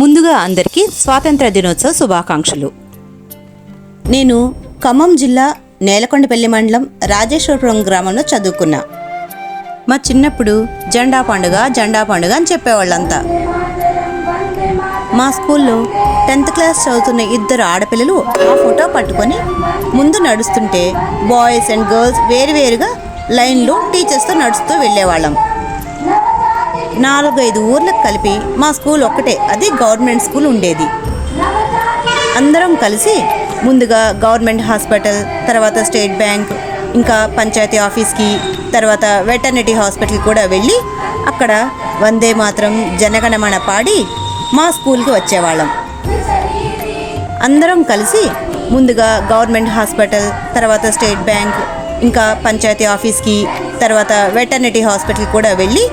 ముందుగా అందరికీ స్వాతంత్ర దినోత్సవ శుభాకాంక్షలు. నేను ఖమ్మం జిల్లా నేలకొండపల్లి మండలం రాజేశ్వరపురం గ్రామంలో చదువుకున్నా. మా చిన్నప్పుడు జెండా పండుగ జెండా పండుగ అని చెప్పేవాళ్ళంతా. మా స్కూల్లో టెన్త్ క్లాస్ చదువుతున్న ఇద్దరు ఆడపిల్లలు ఆ ఫోటో పట్టుకొని ముందు నడుస్తుంటే బాయ్స్ అండ్ గర్ల్స్ వేరువేరుగా లైన్లో టీచర్స్తో నడుస్తూ వెళ్ళేవాళ్ళం. నాలుగైదు ఊర్లకు కలిపి మా స్కూల్ ఒక్కటే అది గవర్నమెంట్ స్కూల్ ఉండేది. అందరం కలిసి ముందుగా గవర్నమెంట్ హాస్పిటల్ తర్వాత స్టేట్ బ్యాంక్ ఇంకా పంచాయతీ ఆఫీస్కి తర్వాత వెటర్నిటీ హాస్పిటల్ కూడా వెళ్ళి అక్కడ వందే మాత్రం జనగణమన పాడి మా స్కూల్కి వచ్చేవాళ్ళం. అందరం కలిసి ముందుగా గవర్నమెంట్ హాస్పిటల్ తర్వాత స్టేట్ బ్యాంక్ ఇంకా పంచాయతీ ఆఫీస్కి తర్వాత వెటర్నిటీ హాస్పిటల్ కూడా వెళ్ళి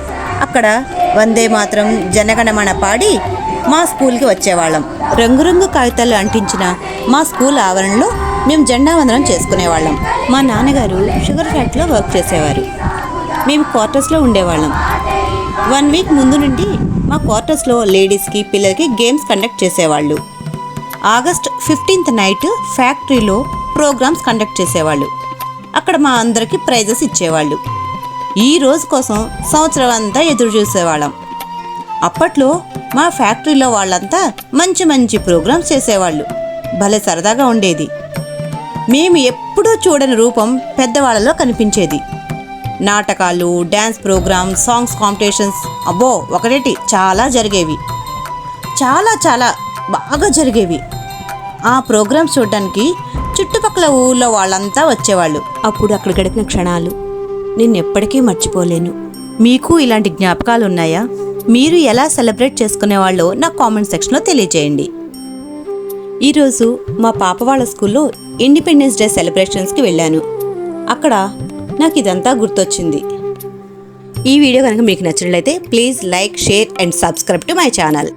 అక్కడ వందే మాత్రం జనగణమన పాడి మా స్కూల్కి వచ్చేవాళ్ళం. రంగురంగు కాగితాలు అంటించిన మా స్కూల్ ఆవరణలో మేము జెండా వందనం చేసుకునేవాళ్ళం. మా నాన్నగారు షుగర్ ఫ్యాక్టరీలో వర్క్ చేసేవారు. మేము క్వార్టర్స్లో ఉండేవాళ్ళం. వన్ వీక్ ముందు నుండి మా క్వార్టర్స్లో లేడీస్కి పిల్లలకి గేమ్స్ కండక్ట్ చేసేవాళ్ళు. ఆగస్ట్ ఫిఫ్టీన్త్ నైట్ ఫ్యాక్టరీలో ప్రోగ్రామ్స్ కండక్ట్ చేసేవాళ్ళు. అక్కడ మా అందరికీ ప్రైజెస్ ఇచ్చేవాళ్ళు. ఈ రోజు కోసం సంవత్సరం అంతా ఎదురు చూసేవాళ్ళం. అప్పట్లో మా ఫ్యాక్టరీలో వాళ్ళంతా మంచి మంచి ప్రోగ్రామ్స్ చేసేవాళ్ళు. భలే సరదాగా ఉండేది. మేము ఎప్పుడూ చూడని రూపం పెద్దవాళ్ళలో కనిపించేది. నాటకాలు డ్యాన్స్ ప్రోగ్రామ్ సాంగ్స్ కాంపిటీషన్స్ అబ్బో ఒకటేటి చాలా జరిగేవి. చాలా చాలా బాగా జరిగేవి. ఆ ప్రోగ్రామ్స్ చూడడానికి చుట్టుపక్కల ఊళ్ళో వాళ్ళంతా వచ్చేవాళ్ళు. అప్పుడు అక్కడ గడిపిన క్షణాలు. నేను ఎప్పటికీ మర్చిపోలేను. మీకు ఇలాంటి జ్ఞాపకాలు ఉన్నాయా మీరు ఎలా సెలబ్రేట్ చేసుకునేవాళ్ళో నా కామెంట్ సెక్షన్లో తెలియజేయండి ఈరోజు మా పాప వాళ్ళ స్కూల్లో ఇండిపెండెన్స్ డే సెలబ్రేషన్స్కి వెళ్ళాను. అక్కడ నాకు ఇదంతా గుర్తొచ్చింది. ఈ వీడియో కనుక మీకు నచ్చినట్లయితే please like share and subscribe to my channel.